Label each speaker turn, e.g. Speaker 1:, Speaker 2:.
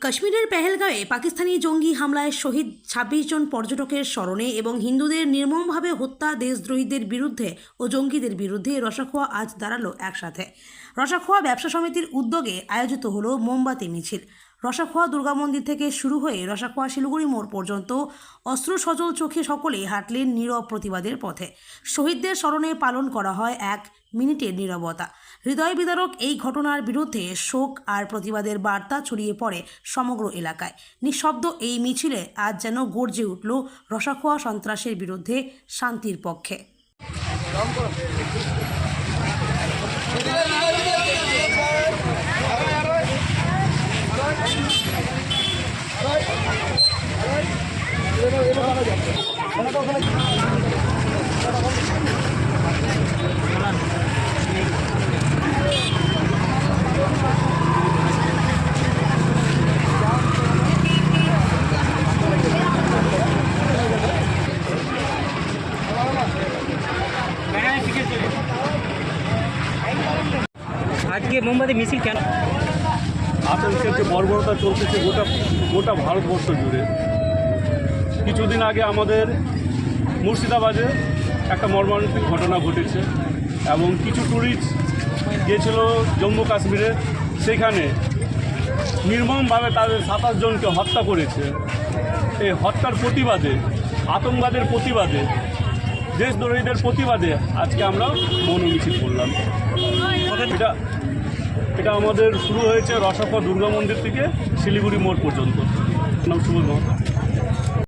Speaker 1: কাশ্মীরের পেহেলগাঁওয়ে পাকিস্তানি জঙ্গি হামলায় শহীদ ছাব্বিশ জন পর্যটকের স্মরণে এবং হিন্দুদের নির্মমভাবে হত্যা দেশদ্রোহীদের বিরুদ্ধে ও জঙ্গিদের বিরুদ্ধে রসাখোয়া আজ দাঁড়াল একসাথে। রসাখোয়া ব্যবসা সমিতির উদ্যোগে আয়োজিত হলো মোমবাতি মিছিল। রসাখোয়া দুর্গা মন্দির থেকে শুরু হয়ে রসাখোয়া শিলিগুড়ি মোড় পর্যন্ত অস্ত্র সজল চোখে সকলে হাঁটলেন নীরব প্রতিবাদের পথে। শহীদদের স্মরণে পালন করা হয় এক মিনিটের নীরবতা। হৃদয় বিদারক এই ঘটনার বিরুদ্ধে শোক আর প্রতিবাদের বার্তা ছড়িয়ে পড়ে সমগ্র এলাকায়। নিঃশব্দ এই মিছিলে আজ যেন গর্জে উঠল রসাখোয়া সন্ত্রাসের বিরুদ্ধে শান্তির পক্ষে।
Speaker 2: আজকে মোমবাতি মিছিল কেন?
Speaker 3: আতঙ্কের যে বর্বরতা চলতেছে গোটা গোটা ভারতবর্ষ জুড়ে। কিছুদিন আগে আমাদের মুর্শিদাবাদে একটা মর্মান্তিক ঘটনা ঘটেছে এবং কিছু ট্যুরিস্ট গিয়েছিল জম্মু কাশ্মীরে। সেখানে নির্মমভাবে তাদের সাতাশ জনকে হত্যা করেছে। এই হত্যার প্রতিবাদে, আতঙ্কবাদের প্রতিবাদে দেশদ্রোহীদের প্রতিবাদে আজকে আমরা মৌন মিছিল করলাম। এটা এটা আমাদের শুরু হয়েছে রসাফা দুর্গা মন্দির থেকে শিলিগুড়ি মোড় পর্যন্ত। নাম শুভ